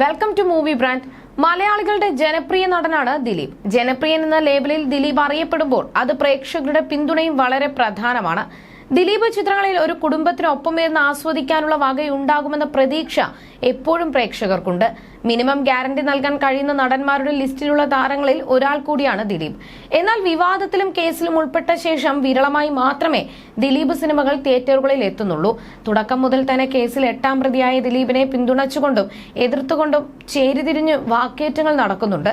Welcome to movie brand മലയാളികളുടെ ജനപ്രിയ നടനാണ് ദിലീപ്. ജനപ്രിയൻ എന്ന ലേബലിൽ ദിലീപ് അറിയപ്പെടുമ്പോൾ അത് പ്രേക്ഷകരുടെ പിന്തുണയും വളരെ പ്രധാനമാണ്. ദിലീപ് ചിത്രങ്ങളിൽ ഒരു കുടുംബത്തിനൊപ്പം ഇരുന്ന് ആസ്വദിക്കാനുള്ള വകയുണ്ടാകുമെന്ന പ്രതീക്ഷ എപ്പോഴും പ്രേക്ഷകർക്കുണ്ട്. മിനിമം ഗ്യാരണ്ടി നൽകാൻ കഴിയുന്ന നടന്മാരുടെ ലിസ്റ്റിലുള്ള താരങ്ങളിൽ ഒരാൾ കൂടിയാണ് ദിലീപ്. എന്നാൽ വിവാദത്തിലും കേസിലും ഉൾപ്പെട്ട ശേഷം വിരളമായി മാത്രമേ ദിലീപ് സിനിമകൾ തിയേറ്ററുകളിൽ എത്തുന്നുള്ളൂ. തുടക്കം മുതൽ തന്നെ കേസിൽ എട്ടാം പ്രതിയായ ദിലീപിനെ പിന്തുണച്ചുകൊണ്ടും എതിർത്തുകൊണ്ടും ചേരിതിരിഞ്ഞ് വാക്കേറ്റങ്ങൾ നടക്കുന്നുണ്ട്.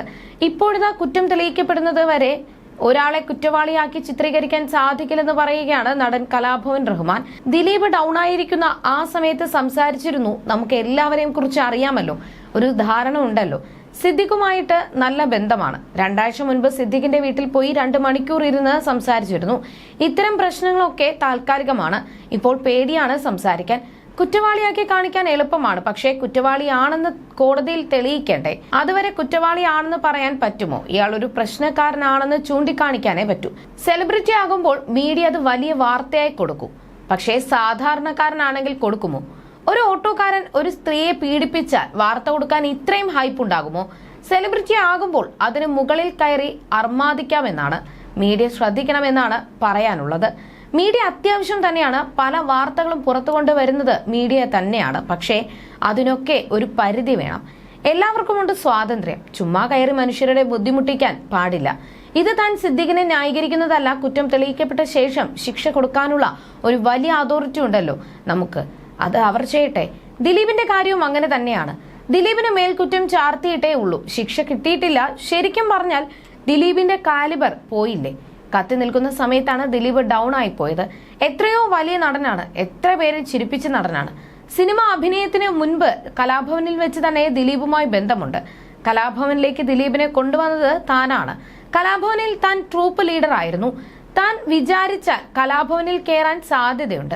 ഇപ്പോഴിതാ കുറ്റം തെളിയിക്കപ്പെടുന്നത് വരെ ഒരാളെ കുറ്റവാളിയാക്കി ചിത്രീകരിക്കാൻ സാധിക്കില്ലെന്ന് പറയുകയാണ് നടൻ കലാഭവൻ റഹ്മാൻ. ദിലീപ് ഡൗൺ ആയിരിക്കുന്ന ആ സമയത്ത് സംസാരിച്ചിരുന്നു. നമുക്ക് എല്ലാവരെയും കുറിച്ച് അറിയാമല്ലോ. ഒരു ധാരണ ഉണ്ടല്ലോ. സിദ്ദിഖുമായിട്ട് നല്ല ബന്ധമാണ്. രണ്ടാഴ്ച മുൻപ് സിദ്ദിഖിന്റെ വീട്ടിൽ പോയി രണ്ട് മണിക്കൂർ ഇരുന്ന് സംസാരിച്ചിരുന്നു. ഇത്തരം പ്രശ്നങ്ങളൊക്കെ താൽക്കാലികമാണ്. ഇപ്പോൾ പേടിയാണ് സംസാരിക്കാൻ. കുറ്റവാളിയാക്കി കാണിക്കാൻ എളുപ്പമാണ്. പക്ഷേ കുറ്റവാളിയാണെന്ന് കോടതിയിൽ തെളിയിക്കണ്ടേ? അതുവരെ കുറ്റവാളിയാണെന്ന് പറയാൻ പറ്റുമോ? ഇയാൾ ഒരു പ്രശ്നക്കാരനാണെന്ന് ചൂണ്ടിക്കാണിക്കാനേ പറ്റൂ. സെലിബ്രിറ്റി ആകുമ്പോൾ മീഡിയ അത് വലിയ വാർത്തയായി കൊടുക്കും. പക്ഷേ സാധാരണക്കാരനാണെങ്കിൽ കൊടുക്കുമോ? ഒരു ഓട്ടോക്കാരൻ ഒരു സ്ത്രീയെ പീഡിപ്പിച്ചാൽ വാർത്ത കൊടുക്കാൻ ഇത്രയും ഹൈപ്പ് ഉണ്ടാകുമോ? സെലിബ്രിറ്റി ആകുമ്പോൾ അതിന് മുകളിൽ കയറി അർമാദിക്കാമെന്നാണ് മീഡിയ ശ്രദ്ധിക്കണമെന്നാണ് പറയാനുള്ളത്. മീഡിയ അത്യാവശ്യം തന്നെയാണ് പല വാർത്തകളും പുറത്തു കൊണ്ടുവരുന്നത് മീഡിയ തന്നെയാണ്. പക്ഷേ അതിനൊക്കെ ഒരു പരിധി വേണം. എല്ലാവർക്കുമുണ്ട് സ്വാതന്ത്ര്യം. ചുമ്മാ കയറി മനുഷ്യരുടെ ബുദ്ധിമുട്ടിക്കാൻ പാടില്ല. ഇത് താൻ സിദ്ദിഖിനെ ന്യായീകരിക്കുന്നതല്ല കുറ്റം തെളിയിക്കപ്പെട്ട ശേഷം ശിക്ഷ കൊടുക്കാനുള്ള ഒരു വലിയ അതോറിറ്റി ഉണ്ടല്ലോ നമുക്ക്. അത് അവർ ചെയ്യട്ടെ. ദിലീപിന്റെ കാര്യവും അങ്ങനെ തന്നെയാണ്. ദിലീപിന് മേൽക്കുറ്റം ചാർത്തിയിട്ടേ ഉള്ളൂ. ശിക്ഷ കിട്ടിയിട്ടില്ല. ശരിക്കും പറഞ്ഞാൽ ദിലീപിന്റെ കാലിബർ പോയില്ലേ? കത്തി നിൽക്കുന്ന സമയത്താണ് ദിലീപ് ഡൗൺ ആയി പോയത്. എത്രയോ വലിയ നടനാണ്. എത്ര പേരെ ചിരിപ്പിച്ച നടനാണ്. സിനിമ അഭിനയത്തിന് മുൻപ് കലാഭവനിൽ വെച്ച് തന്നെ ദിലീപുമായി ബന്ധമുണ്ട്. കലാഭവനിലേക്ക് ദിലീപിനെ കൊണ്ടുവന്നത് താനാണ്. കലാഭവനിൽ താൻ ട്രൂപ്പ് ലീഡർ ആയിരുന്നു. താൻ വിചാരിച്ച കലാഭവനിൽ കയറാൻ സാധ്യതയുണ്ട്.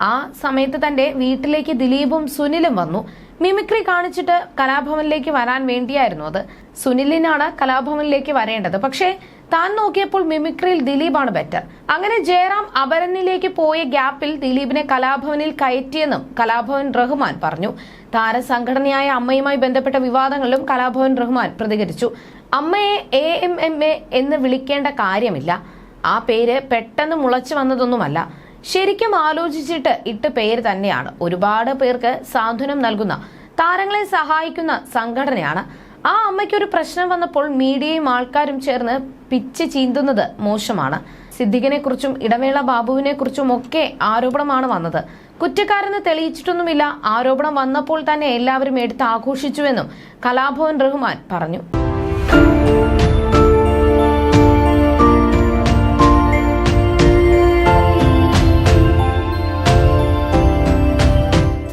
ആ സമയത്ത് തന്റെ വീട്ടിലേക്ക് ദിലീപും സുനിലും വന്നു. മിമിക്രി കാണിച്ചിട്ട് കലാഭവനിലേക്ക് വരാൻ വേണ്ടിയായിരുന്നു അത്. സുനിലിനാണ് കലാഭവനിലേക്ക് വരേണ്ടത്. പക്ഷേ താൻ നോക്കിയപ്പോൾ മിമിക്രിയിൽ ദിലീപാണ് ബെറ്റർ അങ്ങനെ ജയറാം അപരനിലേക്ക് പോയ ഗ്യാപ്പിൽ ദിലീപിനെ കലാഭവനിൽ കയറ്റിയെന്നും കലാഭവൻ റഹ്മാൻ പറഞ്ഞു. താരസംഘടനയായ അമ്മയുമായി ബന്ധപ്പെട്ട വിവാദങ്ങളിലും കലാഭവൻ റഹ്മാൻ പ്രതികരിച്ചു. അമ്മയെ എ എം എം എ എന്ന് വിളിക്കേണ്ട കാര്യമില്ല. ആ പേര് പെട്ടെന്ന് മുളച്ചു വന്നതൊന്നുമല്ല. ശരിക്കും ആലോചിച്ചിട്ട് ഇട്ട പേര് തന്നെയാണ്. ഒരുപാട് പേർക്ക് സാന്ത്വനം നൽകുന്ന താരങ്ങളെ സഹായിക്കുന്ന സംഘടനയാണ്. ആ അമ്മയ്ക്ക് ഒരു പ്രശ്നം വന്നപ്പോൾ മീഡിയയും ആൾക്കാരും ചേർന്ന് പിച്ച് ചീന്തുന്നത് മോശമാണ്. സിദ്ദിഖിനെ കുറിച്ചും ഇടവേള ബാബുവിനെ കുറിച്ചും ഒക്കെ ആരോപണമാണ് വന്നത്. കുറ്റക്കാരെന്ന് തെളിയിച്ചിട്ടൊന്നുമില്ല. ആരോപണം വന്നപ്പോൾ തന്നെ എല്ലാവരും എടുത്ത് ആഘോഷിച്ചുവെന്നും കലാഭവൻ റഹ്മാൻ പറഞ്ഞു.